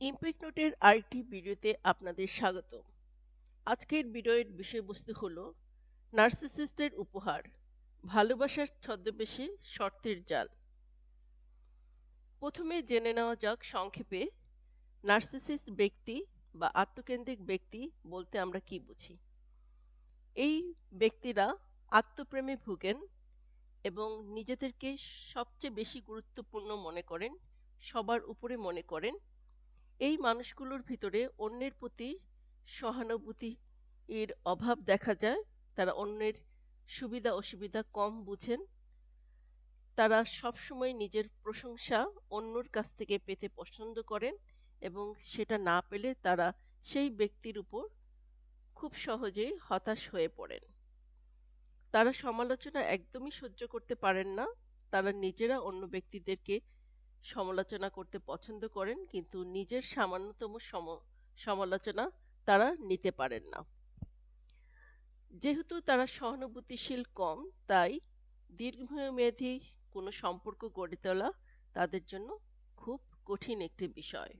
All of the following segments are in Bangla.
ইমপ্যাক্ট নোটের আরেকটি ভিডিওতে আপনাদের স্বাগত। আজকের ভিডিওর বিষয়বস্তু হলো, নার্সিসিস্টের উপহার, ভালোবাসার ছদ্মবেশে শর্তের জাল। প্রথমে জেনে নেওয়া যাক সংক্ষেপে, নার্সিসিস্ট ব্যক্তি বা আত্মকেন্দ্রিক ব্যক্তি বলতে আমরা কি বুঝি? এই ব্যক্তিরা আত্মপ্রেমে ভুগেন এবং নিজেদেরকে সবচেয়ে বেশি গুরুত্বপূর্ণ মনে করেন, সবার উপরে মনে করেন এই মানুষগুলোর ভিতরে অন্যের প্রতি সহানুভূতি এর অভাব দেখা যায়। তারা অন্যের সুবিধা অসুবিধা কম বুঝেন। তারা সবসময় নিজের প্রশংসা অন্যর কাছ থেকে পেতে পছন্দ করেন এবং সেটা না পেলে তারা সেই ব্যক্তির উপর খুব সহজেই হতাশ হয়ে পড়েন। তারা সমালোচনা একদমই সহ্য করতে পারেন না। তারা নিজেরা অন্য ব্যক্তিদেরকে সমালোচনা করতে পছন্দ করেন, কিন্তু নিজের সামান্যতম সমালোচনা তারা নিতে পারেন না। যেহেতু তারা সহানুভূতিশীল কম, তাই দীর্ঘমেয়াদী কোনো সম্পর্ক গড়ে তোলা তাদের জন্য খুব কঠিন একটি বিষয়।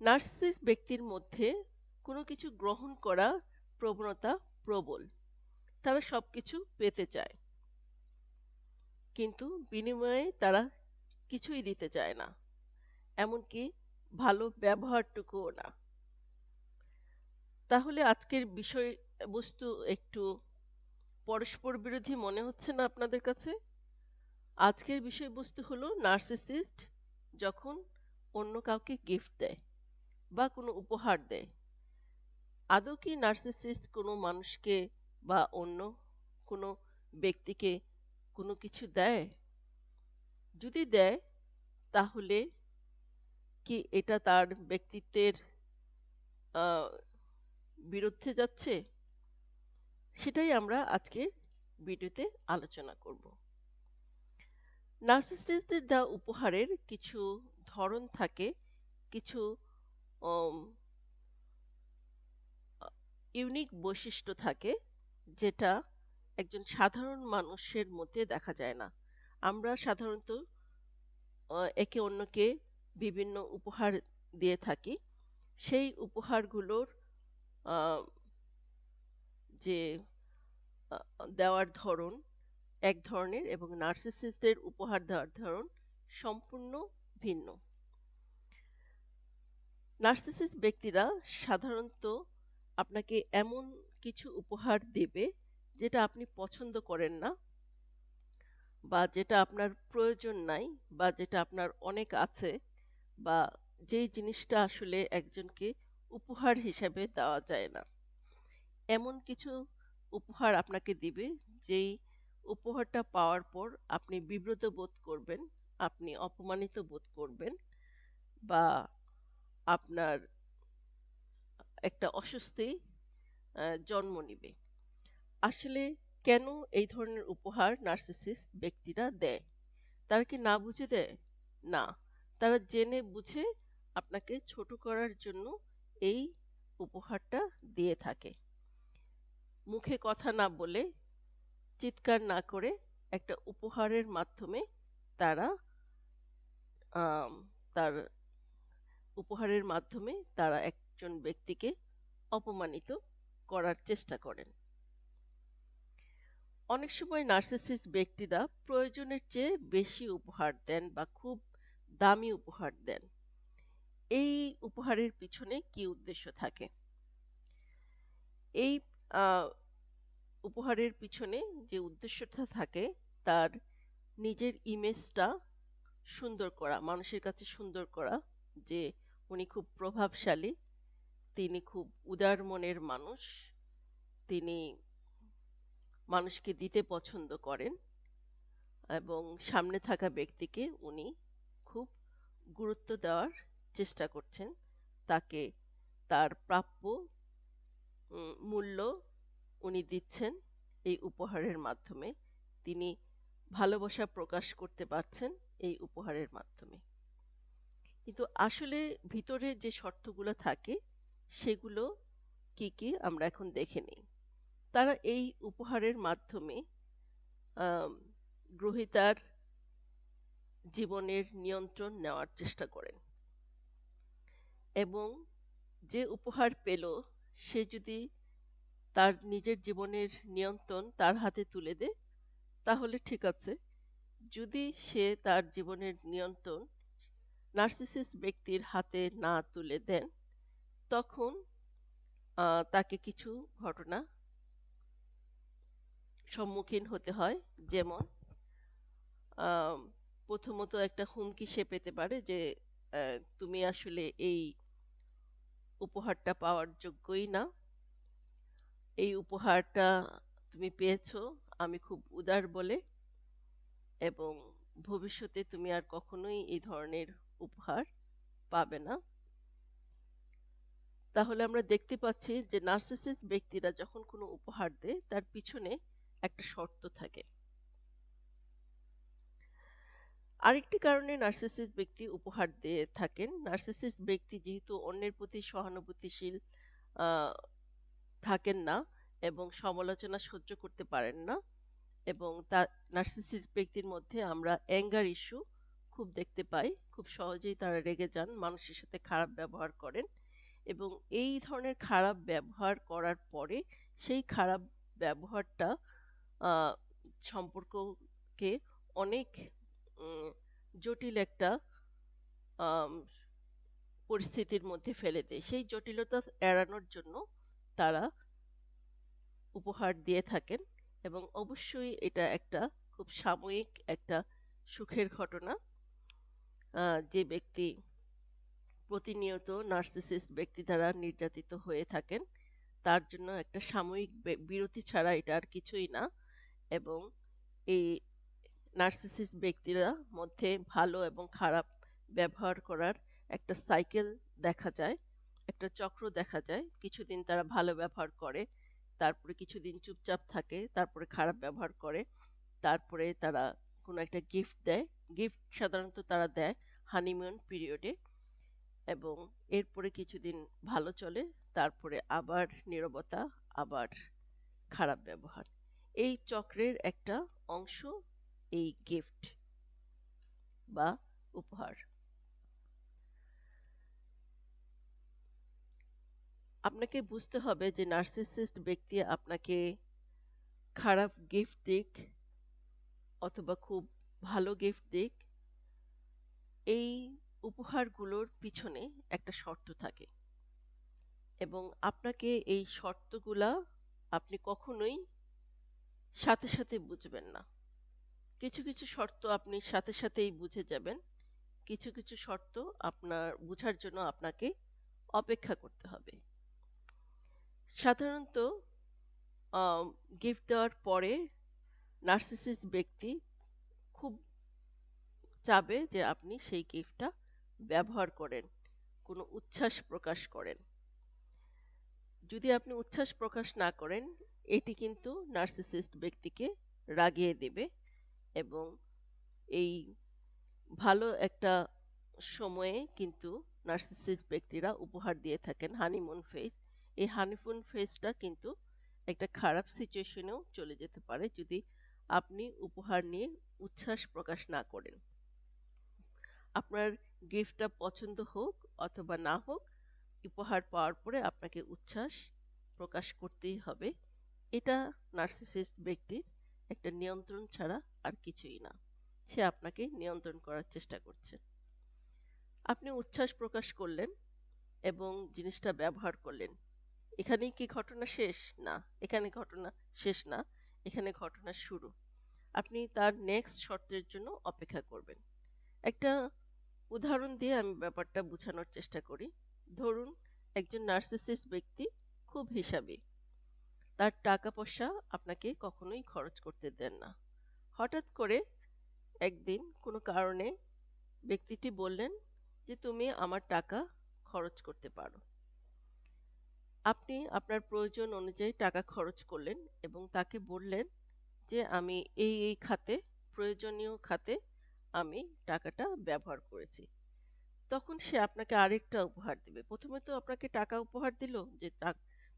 নার্সিস ব্যক্তির মধ্যে কোনো কিছু গ্রহণ করা প্রবণতা প্রবল। তারা সবকিছু পেতে চায়। কিন্তু বিনিময়ে তারা কিছুই দিতে চায় না, এমনকি ভালো ব্যবহারটুকুও না। তাহলে আজকের বিষয়বস্তু একটু পরস্পর বিরোধী মনে হচ্ছে না আপনাদের কাছে? আজকের বিষয়বস্তু হলো নার্সিসিস্ট যখন অন্য কাউকে গিফট দেয় বা কোনো উপহার দেয়। আদৌ কি নার্সিসিস্ট কোনো মানুষকে বা অন্য কোনো ব্যক্তিকে কোনো কিছু দেয়? যদি দেয়, তাহলে কি এটা তার ব্যক্তিত্বের বিরুদ্ধে যাচ্ছে? সেটাই আমরা আজকের ভিডিওতে আলোচনা করব। নার্সিসিস্টদের দেওয়া উপহারের কিছু ধরন থাকে, কিছু ইউনিক বৈশিষ্ট্য থাকে, যেটা একজন সাধারণ মানুষের মধ্যে দেখা যায় না। আমরা সাধারণত একে অন্যকে বিভিন্ন উপহার দিয়ে থাকি। সেই উপহারগুলোর যে দেওয়ার ধরন এক ধরনের এবং নার্সিসিস্টদের উপহার দেওয়ার ধরন সম্পূর্ণ ভিন্ন। নার্সিসিস্ট ব্যক্তিরা সাধারণত আপনাকে এমন কিছু উপহার দেবে যেটা আপনি পছন্দ করেন না। বা যেটা আপনার প্রয়োজন নাই বা যেটা আপনার অনেক আছে বা যেই জিনিসটা আসলে একজনকে উপহার হিসেবে দেওয়া যায় না। এমন কিছু উপহার আপনাকে দিবে যেই উপহারটা পাওয়ার পর আপনি বিব্রত বোধ করবেন, আপনি অপমানিত বোধ করবেন বা আপনার একটা অস্বস্তি জন্ম নিবে। আসলে কেন এই ধরনের উপহার নার্সিসিস্ট ব্যক্তিরা দেয়? তারা কি না বুঝে দেয়? না, তারা জেনে বুঝে আপনাকে ছোট করার জন্য এই উপহারটা দিয়ে থাকে। মুখে কথা না বলে, চিৎকার না করে একটা উপহারের মাধ্যমে তারা তার উপহারের মাধ্যমে তারা একজন ব্যক্তিকে অপমানিত করার চেষ্টা করেন। অনেক সময় নার্সিসিস্ট ব্যক্তিরা প্রয়োজনের চেয়ে বেশি উপহার দেন বা খুব দামি উপহার দেন। এই উপহারের পিছনে কি উদ্দেশ্য থাকে? এই উপহারের পিছনে যে উদ্দেশ্যটা থাকে, তার নিজের ইমেজটা সুন্দর করা, মানুষের কাছে সুন্দর করা, যে উনি খুব প্রভাবশালী, তিনি খুব উদার মনের মানুষ, তিনি মানুষকে দিতে পছন্দ করেন এবং সামনে থাকা ব্যক্তিকে উনি খুব গুরুত্ব দেওয়ার চেষ্টা করছেন। তাকে তার প্রাপ্য মূল্য উনি দিচ্ছেন এই উপহারের মাধ্যমে। তিনি ভালোবাসা প্রকাশ করতে পারছেন এই উপহারের মাধ্যমে। কিন্তু আসলে ভিতরে যে শর্তগুলো থাকে, সেগুলো কি কি আমরা এখন দেখে নিই। তারা এই উপহারের মাধ্যমে গ্রহিতার জীবনের নিয়ন্ত্রণ নেওয়ার চেষ্টা করেন। এবং যে উপহার পেল, সে যদি তার নিজের জীবনের নিয়ন্ত্রণ তার হাতে তুলে দেয়, তাহলে ঠিক আছে। যদি সে তার জীবনের নিয়ন্ত্রণ নার্সিসিস ব্যক্তির হাতে না তুলে দেন, তখন তাকে কিছু ঘটনা সম্মুখীন হতে হয়। যেমন প্রথমত একটা হুমকি সে পেতে পারে যে তুমি আসলে এই উপহারটা পাওয়ার যোগ্যই না। এই উপহারটা তুমি পেয়েছ, আমি খুব উদার বলে। এবং ভবিষ্যতে তুমি আর কখনোই এই ধরনের উপহার পাবে না। তাহলে আমরা দেখতে পাচ্ছি যে, নার্সিসিস্ট ব্যক্তিরা যখন কোনো উপহার দেয়, তার পিছনে একটা শর্ত থাকে। আরেকটি কারণে নার্সিসিস্ট ব্যক্তি উপহার দিয়ে থাকেন। নার্সিসিস্ট ব্যক্তি যেহেতু অন্যের প্রতি সহানুভূতিশীল থাকেন না এবং সমালোচনা সহ্য করতে পারেন না এবং তা, নার্সিসিস্ট ব্যক্তির মধ্যে আমরা অ্যাঙ্গার ইস্যু খুব দেখতে পাই। খুব সহজেই তারা রেগে যান, মানুষের সাথে খারাপ ব্যবহার করেন এবং এই ধরনের খারাপ ব্যবহার করার পরে সেই খারাপ ব্যবহারটা সম্পর্ককে অনেক জটিল একটা পরিস্থিতির মধ্যে ফেলে দেয়। সেই জটিলতা এড়ানোর জন্য তারা উপহার দিয়ে থাকেন এবং অবশ্যই এটা একটা খুব সাময়িক একটা সুখের ঘটনা। যে ব্যক্তি, প্রতিনিয়ত নার্সিসিস্ট ব্যক্তি দ্বারা নির্যাতিত হয়ে থাকেন, তার জন্য একটা সাময়িক বিরতি ছাড়া এটা আর কিছুই না। এবং এই নার্সিসিস্ট ব্যক্তিরা মধ্যে ভালো এবং খারাপ ব্যবহার করার একটা সাইকেল দেখা যায়, একটা চক্র দেখা যায়। কিছুদিন তারা ভালো ব্যবহার করে, তারপরে কিছুদিন চুপচাপ থাকে, তারপরে খারাপ ব্যবহার করে, তারপরে তারা কোনো একটা গিফট দেয়। গিফট সাধারণত তারা দেয় হানিমুন পিরিয়ডে এবং এরপরে কিছুদিন ভালো চলে, তারপরে আবার নীরবতা, আবার খারাপ ব্যবহার। এই চক্রের একটা অংশ, এই গিফট বা উপহার। আপনাকে বুঝতে হবে যে নার্সিসিস্ট ব্যক্তি আপনাকে খারাপ গিফট দিক অথবা খুব ভালো গিফট দিক, এই উপহারগুলোর পিছনে একটা শর্ত থাকে। এবং আপনাকে এই শর্তগুলা আপনি কখনোই সাথে সাথে বুঝবেন না। কিছু কিছু শর্ত আপনি সাথে সাথেই বুঝে যাবেন। কিছু কিছু শর্ত আপনার বোঝার জন্য আপনাকে অপেক্ষা করতে হবে। সাধারণত গিফট দেওয়ার পরে নার্সিসিস্ট ব্যক্তি খুব চাবে যে আপনি সেই গিফটটা ব্যবহার করেন, কোনো উচ্ছ্বাস প্রকাশ করেন। যদি আপনি উচ্ছ্বাস প্রকাশ না করেন, এটি কিন্তু নার্সিসিস্ট ব্যক্তিকে রাগিয়ে দেবে এবং এই ভালো একটা সময়ে কিন্তু নার্সিসিস্ট ব্যক্তিরা উপহার দিয়ে থাকেন হানিমুন ফেজ। এই হানিমুন ফেজটা কিন্তু একটা খারাপ সিচুয়েশনেও চলে যেতে পারে যদি আপনি উপহার নিয়ে উচ্ছ্বাস প্রকাশ না করেন। আপনার গিফটটা পছন্দ হোক অথবা না হোক উপহার পাওয়ার পরে আপনাকে উচ্ছ্বাস প্রকাশ করতেই হবে। এটা নার্সিসিস্ট ব্যক্তির একটা নিয়ন্ত্রণ ছাড়া আর কিছুই না। সে আপনাকে নিয়ন্ত্রণ করার চেষ্টা করছে। আপনি উচ্ছ্বাস প্রকাশ করলেন এবং জিনিসটা ব্যবহার করলেন। এখানেই কি ঘটনা শেষ? না, এখানে ঘটনা শেষ না, এখানে ঘটনা শুরু। আপনি তার নেক্সট শর্তের জন্য অপেক্ষা করবেন। একটা উদাহরণ দিয়ে আমি ব্যাপারটা বোঝানোর চেষ্টা করি। ধরুন, একজন নার্সিসিস্ট ব্যক্তি খুব হিসাবী। তার টাকা পয়সা আপনাকে কখনোই খরচ করতে দেন না। হঠাৎ করে একদিন কোনো কারণে ব্যক্তিটি বললেন যে, তুমি আমার টাকা খরচ করতে পারো। আপনি আপনার প্রয়োজন অনুযায়ী টাকা খরচ করলেন এবং তাকে বললেন যে, আমি এই এই খাতে, প্রয়োজনীয় খাতে আমি টাকাটা ব্যবহার করেছি। তখন সে আপনাকে আরেকটা উপহার দিবে। প্রথমে তো আপনাকে টাকা উপহার দিল যে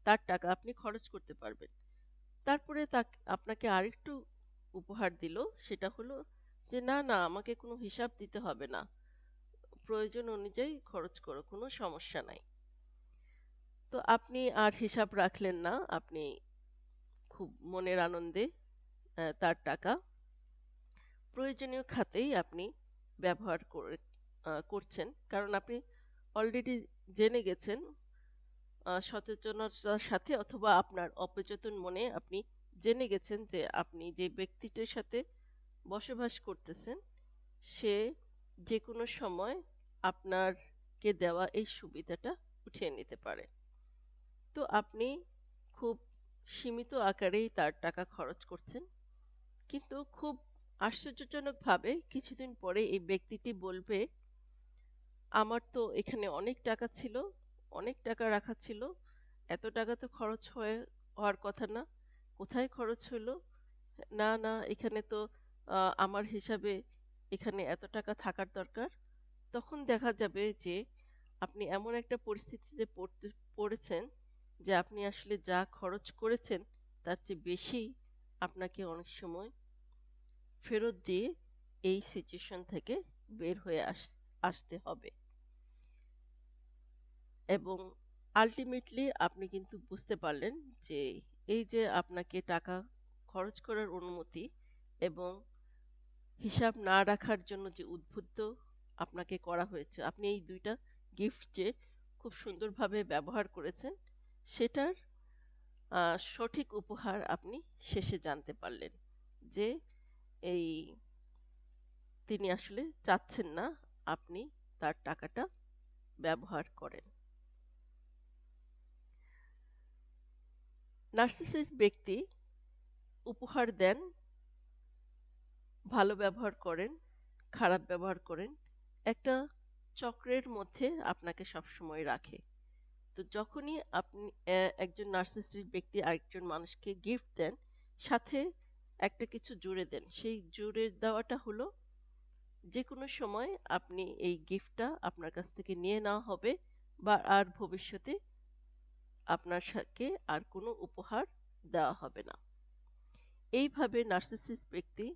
তার টাকা আপনি খরচ করতে পারবেন। তারপরে তাকে, আপনাকে আরেকটু উপহার দিল, সেটা হলো যে না না, আমাকে কোনো হিসাব দিতে হবে না। প্রয়োজন অনুযায়ী খরচ করো, কোনো সমস্যা নাই। তো আপনি আর হিসাব রাখলেন না, আপনি খুব মনের আনন্দে তার টাকা প্রয়োজনীয় খাতেই আপনি ব্যবহার করে করছেন। কারণ আপনি অলরেডি জেনে গেছেন সচেতনতার সাথে অথবা আপনার অবচেতন মনে আপনি জেনে গেছেন যে আপনি যে ব্যক্তিটির সাথে বসবাস করতেছেন, সে যে কোনো সময় আপনারকে দেওয়া এই সুবিধাটা উঠিয়ে নিতে পারে। তো আপনি খুব সীমিত আকারেই তার টাকা খরচ করছেন। কিন্তু খুব আশ্চর্যজনকভাবে কিছুদিন পরে এই ব্যক্তিটি বলবে আমার তো এখানে অনেক টাকা ছিল, অনেক টাকা রাখা ছিল। এত টাকা তো খরচ হয়ে, হওয়ার কথা না। কোথায় খরচ হলো? না না, এখানে তো আমার হিসাবে এখানে এত টাকা থাকার দরকার। তখন দেখা যাবে যে, আপনি এমন একটা পরিস্থিতিতে পড়তে, পড়েছেন যে, আপনি আসলে যা খরচ করেছেন, তার চেয়ে বেশি আপনাকে অনেক সময় ফেরত দিয়ে এই সিচুয়েশন থেকে বের হয়ে আস আসতে হবে। এবং আলটিমেটলি আপনি কিন্তু বুঝতে পারলেন যে এই যে আপনাকে টাকা খরচ করার অনুমতি এবং হিসাব না রাখার জন্য যে উদ্বুদ্ধ আপনাকে করা হয়েছে, আপনি এই দুইটা গিফট যে খুব সুন্দরভাবে ব্যবহার করেছেন, সেটার সঠিক উপহার আপনি শেষে জানতে পারলেন যে এই তিনি আসলে চাচ্ছেন না আপনি তার টাকাটা ব্যবহার করেন। নার্সিসিস্ট ব্যক্তি উপহার দেন, ভালো ব্যবহার করেন, খারাপ ব্যবহার করেন, একটা চক্রের মধ্যে আপনাকে সবসময় রাখে। তো যখনই আপনি একজন নার্সিসিস্ট ব্যক্তি আরেকজন মানুষকে গিফট দেন, সাথে একটা কিছু জুড়ে দেন, সেই জুড়ে দেওয়াটা হলো যে কোনো সময় আপনি এই গিফটটা আপনার কাছ থেকে নিয়ে নেওয়া হবে বা আর ভবিষ্যতে আপনার সাথে আর কোনো উপহার দেওয়া হবে না। এইভাবে নার্সিসিস্ট ব্যক্তি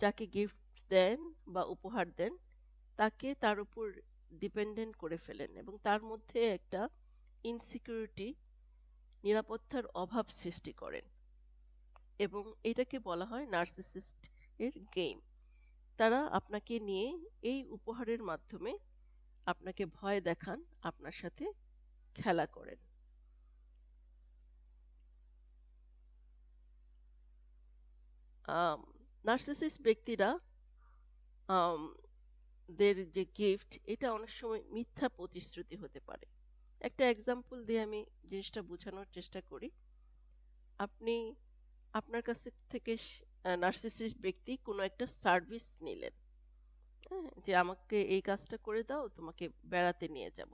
যাকে গিফট দেন বা উপহার দেন, তাকে তার উপর ডিপেন্ডেন্ট করে ফেলেন এবং তার মধ্যে একটা ইনসিকিউরিটি নিরাপত্তার অভাব সৃষ্টি করেন। এবং এটাকে বলা হয় নার্সিসিস্ট এর গেম তারা আপনাকে নিয়ে এই উপহারের মাধ্যমে আপনাকে ভয় দেখান, আপনার সাথে খেলা করেন। নার্সিসিস্ট ব্যক্তিরা দের যে গিফট এটা অনেক সময় মিথ্যা প্রতিশ্রুতি হতে পারে। একটা এক্সাম্পল দিয়ে আমি জিনিসটা বোঝানোর চেষ্টা করি। আপনি আপনার কাছ থেকে নার্সিসিস্ট ব্যক্তি কোনো একটা সার্ভিস নিলেন। হ্যাঁ যে আমাকে এই কাজটা করে দাও, তোমাকে বেড়াতে নিয়ে যাব।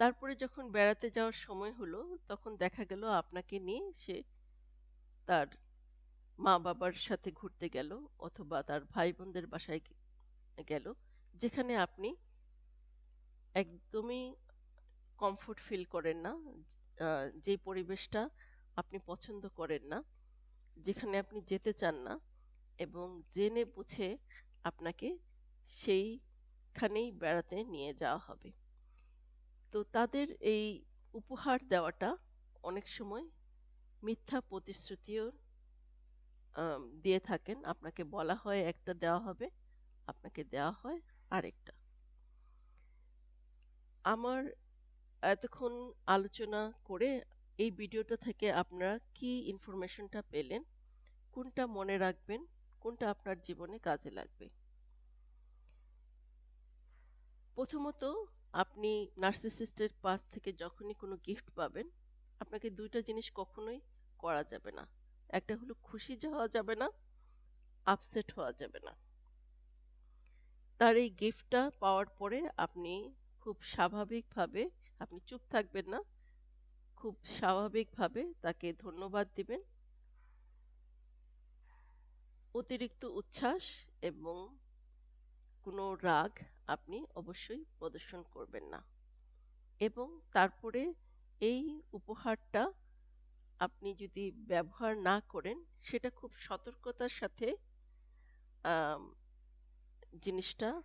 তারপরে যখন বেড়াতে যাওয়ার সময় হলো, তখন দেখা গেল আপনাকে নিয়ে সে তার মা বাবার সাথে ঘুরতে গেল অথবা তার ভাই বোনদের বাসায় গেল, যেখানে আপনি একদমই কমফোর্ট ফিল করেন না যে পরিবেশটা আপনি পছন্দ করেন না। যেখানে আপনি যেতে চান না এবং জেনে বুঝে আপনাকে সেইখানেই বেড়াতে নিয়ে যাওয়া হবে। তো তাদের এই উপহার দেওয়াটা অনেক সময় মিথ্যা প্রতিশ্রুতিও দিয়ে থাকেন। আপনাকে বলা হয় একটা দেওয়া হবে, আপনাকে দেওয়া হয় আরেকটা। আমার এতক্ষণ আলোচনা করে এই ভিডিওটা থেকে আপনারা কি ইনফরমেশনটা পেলেন? কোনটা মনে রাখবেন? কোনটা আপনার জীবনে কাজে লাগবে? প্রথমত, আপনি নার্সিসিস্টের পাশ থেকে যখনই কোনো গিফট পাবেন, আপনাকে দুইটা জিনিস কখনোই করা যাবে না। একটা হলো খুশি হওয়া যাবে না আপসেট হওয়া যাবে না। তার এই গিফটটা পাওয়ার পরে আপনি খুব স্বাভাবিকভাবে, আপনি চুপ থাকবেন না খুব স্বাভাবিকভাবে তাকে ধন্যবাদ দিবেন। অতিরিক্ত উচ্ছ্বাস এবং কোনো রাগ আপনি অবশ্যই প্রদর্শন করবেন না। এবং তারপরে এই উপহারটা আপনি যদি ব্যবহার না করেন, সেটা খুব সতর্কতার সাথে জিনিসটা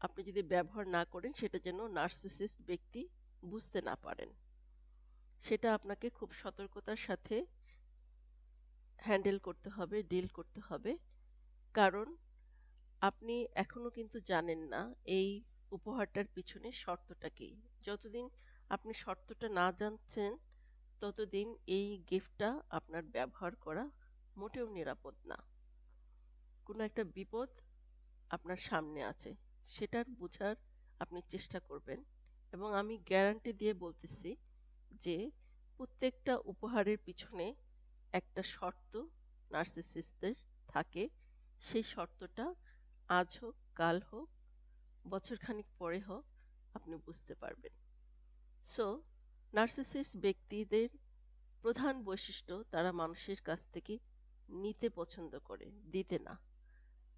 আপনি যদি ব্যবহার না করেন, সেটা যেন নার্সিসিস্ট ব্যক্তি বুঝতে না পারেন। সেটা আপনাকে খুব সতর্কতার সাথে হ্যান্ডেল করতে হবে ডিল করতে হবে। কারণ আপনি এখনও কিন্তু জানেন না এই উপহারটার পিছনে শর্তটা কি। যতদিন আপনি শর্তটা না জানছেন, ততদিন এই গিফটটা আপনার ব্যবহার করা মোটেও নিরাপদ না। কোনো একটা বিপদ আপনার সামনে আছে, সেটার বোঝার আপনি চেষ্টা করবেন। এবং আমি গ্যারান্টি দিয়ে বলতেছি যে প্রত্যেকটা উপহারের পিছনে একটা শর্ত নার্সিসিস্টদের থাকে। সেই শর্তটা আজ হোক, কাল হোক, বছরখানিক পরে হোক, আপনি বুঝতে পারবেন। সো নার্সিসিস্ট ব্যক্তিদের প্রধান বৈশিষ্ট্য তারা মানুষের কাছ থেকে নিতে পছন্দ করে, দিতে না।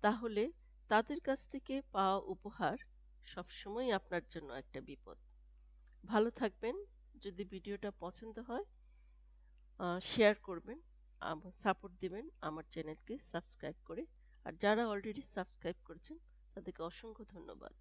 তাহলে তাদের কাছ থেকে পাওয়া উপহার সবসময় আপনার জন্য একটা বিপদ। ভালো থাকবেন। যদি ভিডিওটা পছন্দ হয় শেয়ার করবেন সাপোর্ট দিবেন আমার চ্যানেলকে সাবস্ক্রাইব করে। আর যারা অলরেডি সাবস্ক্রাইব করেছেন, তাদেরকে অসংখ্য ধন্যবাদ।